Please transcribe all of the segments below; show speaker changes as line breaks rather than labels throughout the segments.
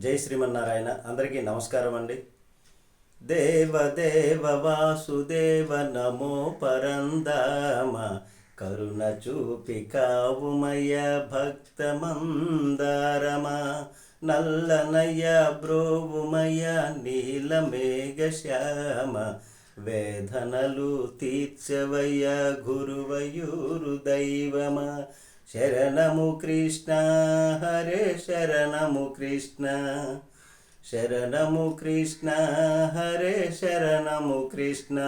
జై శ్రీమన్నారాయణ. అందరికీ నమస్కారం అండి. దేవదేవ వాసుదేవ నమో పరందామ కరుణ చూపి కావుమయ భక్తమందారమా నల్లనయ్య బ్రోవుమయ నీలమేఘ శ్యామ వేదనలు తీర్చవయ్య గురువయూరు దైవమా శరణము కృష్ణ హరే శరణము కృష్ణ. శరణము కృష్ణ హరే శరణము కృష్ణ.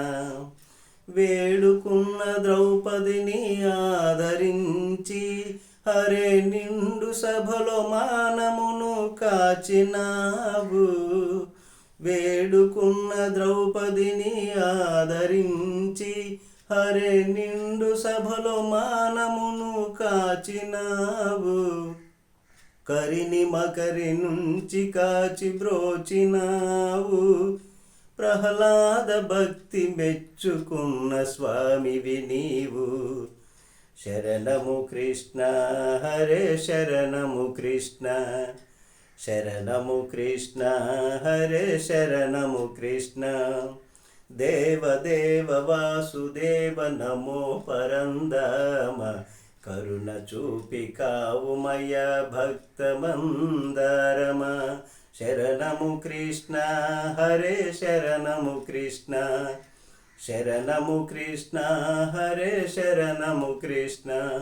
వేడుకున్న ద్రౌపదిని ఆదరించి హరే నిండు సభలో మానమును కాచినావు. వేడుకున్న ద్రౌపదిని ఆదరించి హరే నిండు సభలో మానమును కాచినావు. కరిని మకరి నుంచి కాచి బ్రోచినావు. ప్రహ్లాద భక్తి మెచ్చుకున్న స్వామివి నీవు. శరణము కృష్ణ హరే శరణము కృష్ణ. శరణము కృష్ణ హరే శరణము కృష్ణ. దేవదేవ వాసుదేవ నమో పరందమ కరుణ చూపి కావుమయ భక్తమందారమ. శరణము కృష్ణ హరే శరణము కృష్ణ. శరణము కృష్ణ హరే శరణము కృష్ణ.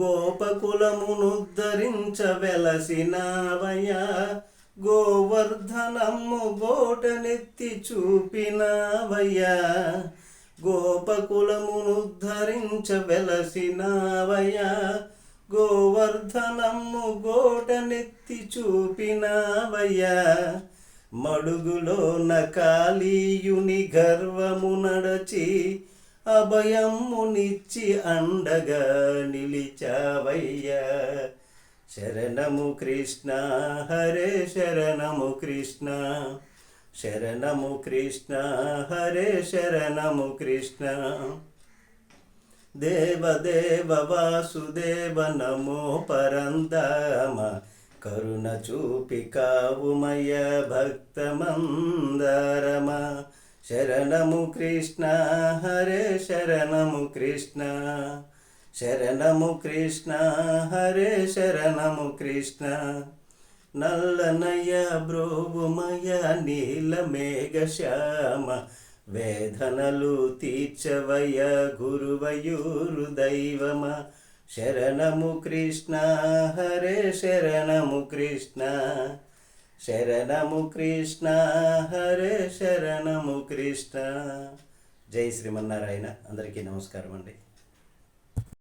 గోపకులమునుద్ధరించ వెలసినావయ్యా గోవర్ధనమ్ము గోటనెత్తి చూపినావయ్యా. గోపకులమునుద్ధరించ వెలసినావయ్యా గోవర్ధనమ్ము గోటనెత్తి చూపినావయ్యా. మడుగులోన కాళీయుని గర్వము నడచి అభయమునిచ్చి అండగా నిలిచావయ్యా. శరణము కృష్ణ హరే శరణము కృష్ణ. శరణము కృష్ణ హరే శరణము కృష్ణ. దేవదేవ వాసుదేవ నమో పరందామ కరుణ చూపి కావుమయ భక్తమందారమ. శరణము కృష్ణ హరే శరణము కృష్ణ. శరణము కృష్ణ హరే శరణము కృష్ణ. నల్లనయ బ్రోగుమయ నీలమేఘ శ్యామ వేదనలు తీర్చవయ గురువయూరు దైవమ. శరణము కృష్ణ హరే శరణము కృష్ణ. శరణము కృష్ణ హరే శరణము కృష్ణ. జై శ్రీమన్నారాయణ అందరికీ నమస్కారం అండి